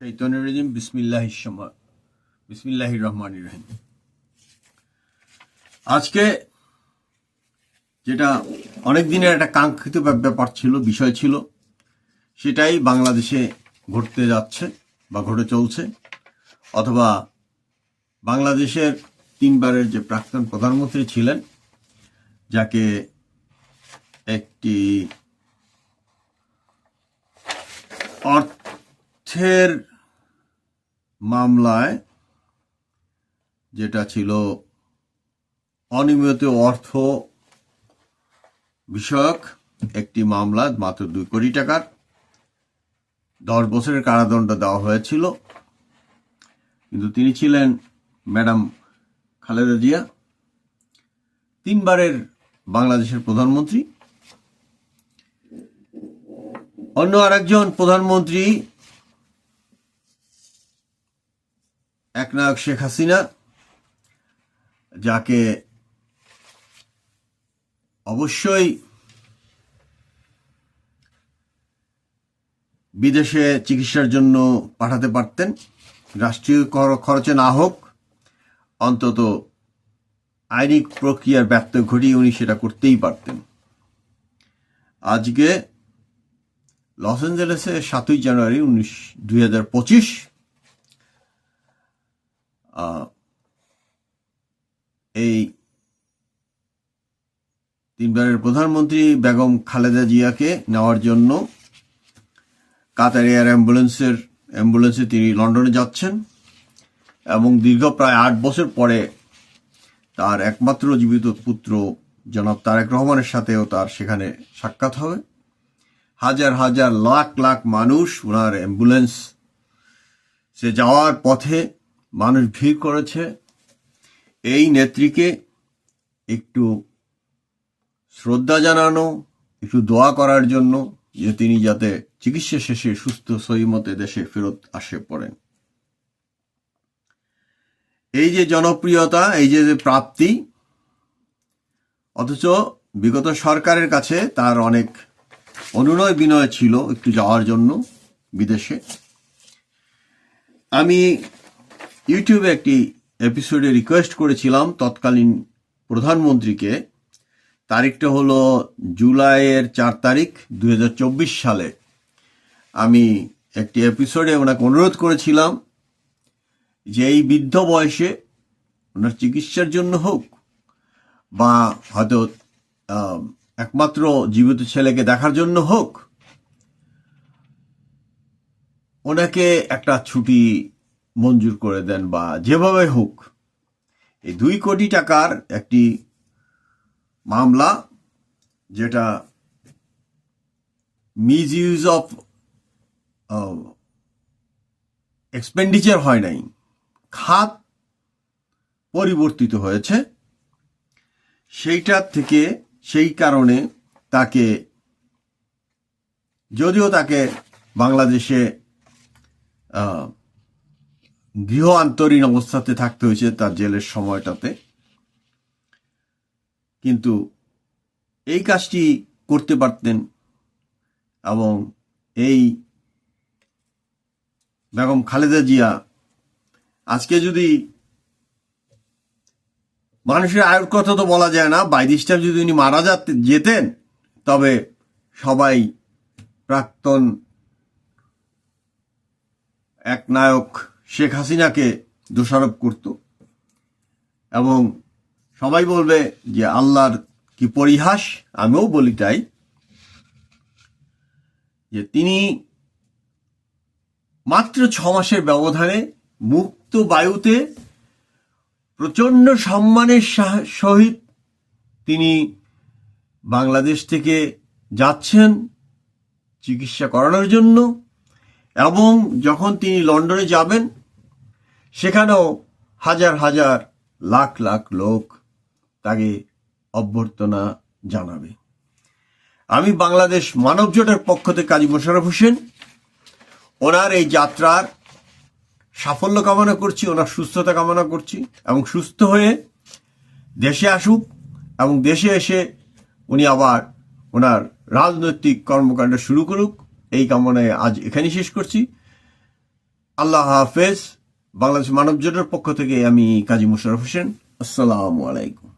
চৈতন্য রহিম বিসমিল্লাহ বিসমিল্লাহ রহমান রহিম। আজকে যেটা অনেক দিনের একটা কাঙ্ক্ষিত ব্যাপ- ব্যাপার ছিল, বিষয় ছিল, সেটাই বাংলাদেশে ঘটতে যাচ্ছে বা ঘটে চলছে, অথবা বাংলাদেশের তিনবারের যে প্রাক্তন প্রধানমন্ত্রী ছিলেন, যাকে একটি অর্থের মামলায় যেটা ছিল অনিয়মিত অর্থ বিষয়ক একটি মামলা, মাত্র দুই কোটি টাকার। দশ বছরের কারাদণ্ড দেওয়া হয়েছিল। কিন্তু তিনি ছিলেন ম্যাডাম খালেদা জিয়া, তিনবারের বাংলাদেশের প্রধানমন্ত্রী। অন্য আরেকজন প্রধানমন্ত্রী একনায়ক শেখ হাসিনা, যাকে অবশ্যই বিদেশে চিকিৎসার জন্য পাঠাতে পারতেন। রাষ্ট্রীয় খরচে না হোক, অন্তত আইনি প্রক্রিয়ার ব্যর্থ ঘটিয়ে উনি সেটা করতেই পারতেন। আজকে লস অ্যাঞ্জেলেসে সাতই জানুয়ারি উনিশ দুই হাজার পঁচিশ এই তিনবারের প্রধানমন্ত্রী বেগম খালেদা জিয়াকে নেওয়ার জন্য কাতার এয়ার অ্যাম্বুলেন্সের, অ্যাম্বুলেন্সে তিনি লন্ডনে যাচ্ছেন এবং দীর্ঘ প্রায় আট বছর পরে তার একমাত্র জীবিত পুত্র জনাব তারেক রহমানের সাথেও তার সেখানে সাক্ষাৎ হবে। হাজার হাজার লাখ লাখ মানুষ ওনার অ্যাম্বুলেন্স সে যাওয়ার পথে মানুষ ভিড় করেছে, এই নেত্রীকে একটু শ্রদ্ধা জানানো, একটু দোয়া করার জন্য যে তিনি যাতে চিকিৎসা শেষে সুস্থ সহিমতে দেশে ফেরত আসে পড়েন। এই যে জনপ্রিয়তা, এই যে যে প্রাপ্তি, অথচ বিগত সরকারের কাছে তার অনেক অনুনয় বিনয় ছিল একটু যাওয়ার জন্য বিদেশে। আমি ইউটিউবে একটি এপিসোডে রিকোয়েস্ট করেছিলাম তৎকালীন প্রধানমন্ত্রীকে। তারিখটা হলো জুলাইয়ের চার তারিখ দু হাজার চব্বিশ সালে। আমি একটি এপিসোডে ওনাকে অনুরোধ করেছিলাম যে এই বৃদ্ধ বয়সে ওনার চিকিৎসার জন্য হোক বা হয়তো একমাত্র জীবিত ছেলেকে দেখার জন্য হোক, ওনাকে একটা ছুটি মঞ্জুর করে দেন বা যেভাবে হোক, এই দুই কোটি টাকার একটি মামলা যেটা মিস ইউজ অফ এক্সপেন্ডিচার হয় নাই, খাত পরিবর্তিত হয়েছে সেইটার থেকে সেই কারণে তাকে, যদিও তাকে বাংলাদেশে গৃহ আন্তরীণ অবস্থাতে থাকতে হয়েছে তার জেলের সময়টাতে। কিন্তু এই কাজটি করতে পারতেন এবং এই বেগম খালেদা জিয়া আজকে যদি মানুষের আয়ের কথা তো বলা যায় না, বাই যদি উনি মারা যাতে, যেতেন, তবে সবাই প্রাক্তন এক নায়ক শেখ হাসিনাকে দোষারোপ করত। এবং সবাই বলবে যে আল্লাহর কি পরিহাস? আমিও বলি তাই। যে তিনি মাত্র ছ মাসের ব্যবধানে মুক্ত বায়ুতে প্রচণ্ড সম্মানের সহিত তিনি বাংলাদেশ থেকে যাচ্ছেন চিকিৎসা করানোর জন্য। এবং যখন তিনি লন্ডনে যাবেন সেখানেও হাজার হাজার লাখ লাখ লোক তাকে অভ্যর্থনা জানাবে। আমি বাংলাদেশ মানব জোটের পক্ষ থেকে কাজী মোশারফ হোসেন। ওনার এই যাত্রার সাফল্য কামনা করছি, ওনার সুস্থতা কামনা করছি এবং সুস্থ হয়ে দেশে আসুক এবং দেশে এসে উনি আবার ওনার রাজনৈতিক কর্মকাণ্ড শুরু করুক। এই কামনায় আজ এখানেই শেষ করছি। আল্লাহ হাফেজ। বাংলাদেশ মানব জোটের পক্ষ থেকে আমি কাজী মুশারফ হোসেন। আসসালামু আলাইকুম।